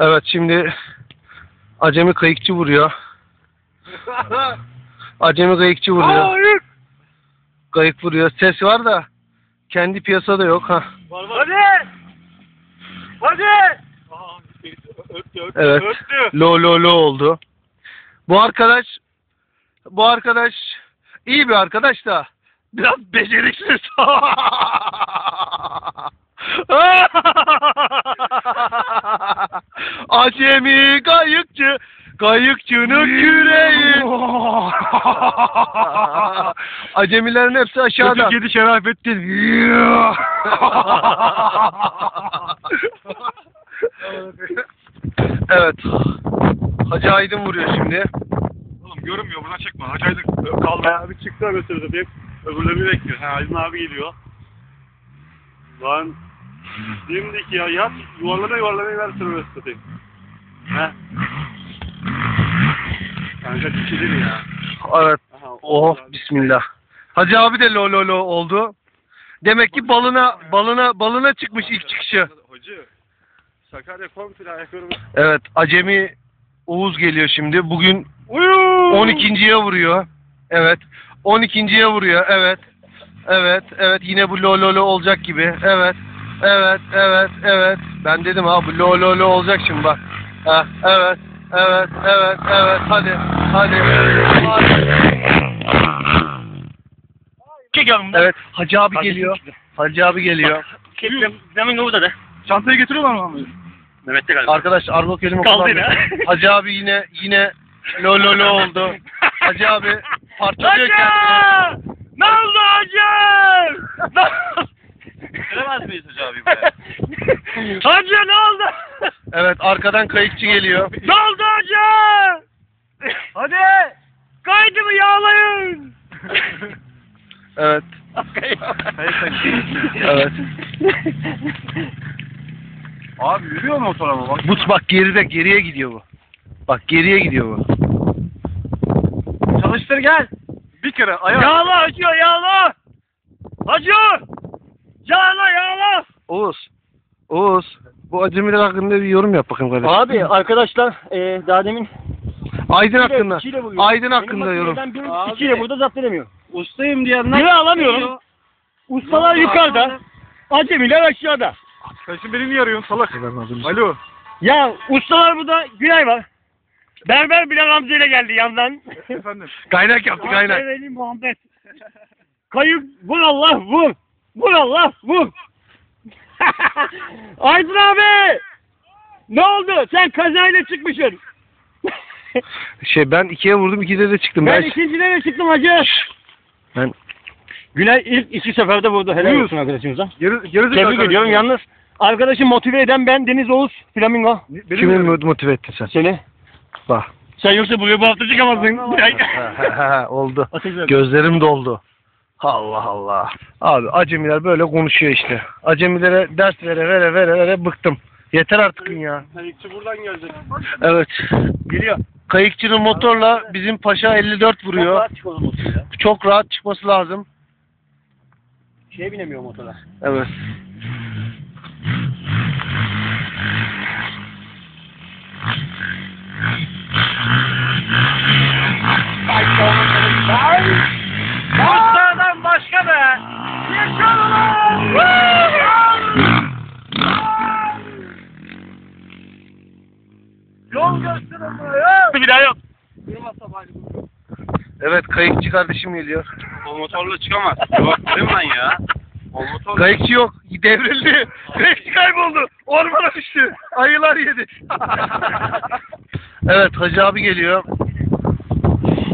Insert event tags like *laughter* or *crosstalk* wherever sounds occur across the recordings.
Evet şimdi acemi kayıkçı vuruyor. *laughs* Acemi kayıkçı vuruyor. Kayık vuruyor. Ses var da kendi piyasada yok ha. Hadi. Hadi. Aa, öptü, öptü, Evet. öptü. Lo lo lo oldu. Bu arkadaş bu arkadaş iyi bir arkadaş da biraz beceriksiz. *laughs* *laughs* *laughs* Acemi kayıkçı kayıkçının küreği. *laughs* Acemilerin hepsi aşağıda. Çocuk yedi Şerafettin. *laughs* evet. Hacı Aydın vuruyor şimdi. Oğlum görünmüyor buradan çekme. Hacı Aydın kaldı. Abi çıktı götürdü hep. Öbürlerini bekliyor. Ha, Aydın abi geliyor. Lan dimdik ya yat yuvarlana yuvarlana ver sürü satayım. He. Kanka dikilir ya. Evet. Aha, Oh bismillah. Hacı abi de lo lo lo oldu. Demek ki balına balına balına çıkmış ilk çıkışı. Hacı. Sakarya komple ayaklarımı. Evet acemi Oğuz geliyor şimdi. Bugün Uyu. 12.ye vuruyor. Evet. 12.ye vuruyor. Evet. Evet. Evet. Yine bu lo lo lo olacak gibi. Evet. Evet. Evet. Evet. Ben dedim ha bu lo lo lo olacak şimdi bak. Ha, evet. Evet. Evet. Evet. Hadi. Hadi. Hadi. Çekiyorum. Evet. Hacı abi Kardeşim geliyor. çıktı. Hacı abi geliyor. Kestim. Zemin orada da. Çantayı getiriyorlar mı abi? Mehmet'te galiba. Arkadaş argo kelime Kaldı kullanmıyor. yine. Hacı abi yine yine lo lo lo oldu. *laughs* Hacı abi parçalıyor kendini. Ne oldu hacı? Miyiz Hacı abi buraya? *laughs* hacı ne oldu? Evet arkadan kayıkçı geliyor. ne oldu hacı? Hadi. Kaydımı yağlayın. Evet. *laughs* Evet. Abi yürüyor motor ama bak. Bu bak geride geriye gidiyor bu. Bak geriye gidiyor bu. Çalıştır gel. Bir kere ayağa. Yağla hacı yağla. Hacı. Yağla yağla. Oğuz. Oğuz. Bu acemiler hakkında bir yorum yap bakayım kardeşim. Abi arkadaşlar e, daha demin Aydın hakkında. Aydın Benim hakkında yorum. Abi. ikiyle burada zapt edemiyor. Ustayım diyenler. Biri alamıyorum. Ustalar Yok, yukarıda. Acemiler aşağıda. Sen şimdi beni niye arıyorsun salak? Alo. Ya ustalar burada Günay var. Berber bile Gamze ile geldi yandan. Efendim. Kaynak yaptı kaynak. Muhammed. Kayık vur Allah vur. Vur Allah vur. Aydın abi. Ne oldu? Sen kazayla çıkmışsın. *laughs* Şey ben ikiye vurdum ikide de çıktım. ben Ben, ikincilere çıktım hacı. ben Günay ilk iki seferde vurdu. Helal Buyur. olsun arkadaşımıza. Geri, geri Tebrik ediyorum. Yalnız arkadaşı motive eden ben Deniz Oğuz Flamingo. kimi motive ettin sen? Seni. Bak. Sen yoksa buraya bu hafta çıkamazsın. *laughs* Oldu. Gözlerim doldu. Allah Allah. Abi acemiler böyle konuşuyor işte. Acemilere ders vere vere vere vere bıktım. Yeter artık ya. Kayıkçı buradan gelecek. Evet. Geliyor. Kayıkçının motorla bizim Paşa 54 vuruyor. Rahat çık. Çok rahat çıkması lazım. Şeye binemiyor motora. Evet. Ustadan Bir daha yok. Evet kayıkçı kardeşim geliyor. O motorla çıkamaz. Yok değil mi lan ya? O motor Kayıkçı yok. Devrildi. Kayıkçı kayboldu. Ormana düştü. Ayılar yedi. *laughs* evet Hacı abi geliyor.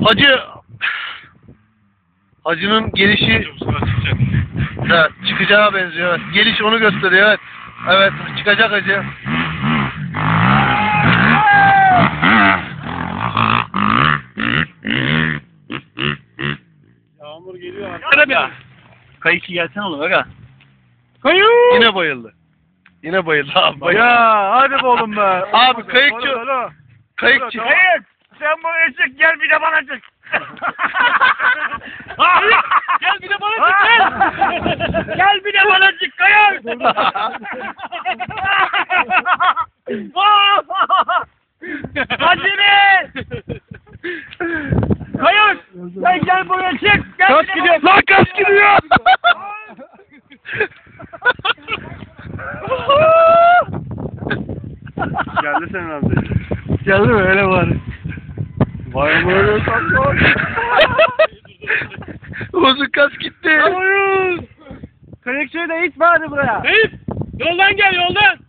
Hacı Hacı'nın gelişi evet, çıkacağı benziyor. Evet. Geliş onu gösteriyor. Evet. Evet çıkacak Hacı. aga. Kayıkçı gelsene oğlum aga. Kayı. Yine bayıldı. Yine bayıldı abi. Bayıldı. Ya hadi be oğlum be. abi kayıkçı. Alo, alo. Kayıkçı. Alo, Kayık. Sen bana çık gel bir de bana çık. *laughs* gel bir de bana çık gel. *laughs* gel bir de bana çık kayık. *laughs* Acele. Kayık. Sen gel buraya çık. Gel Kaç gidiyor? Lan Geldi senin amca. Geldi mi öyle var. Vay amına saklan. Uzun kas gitti. Kayıkçıyı da it bari buraya. Eyüp yoldan gel yoldan.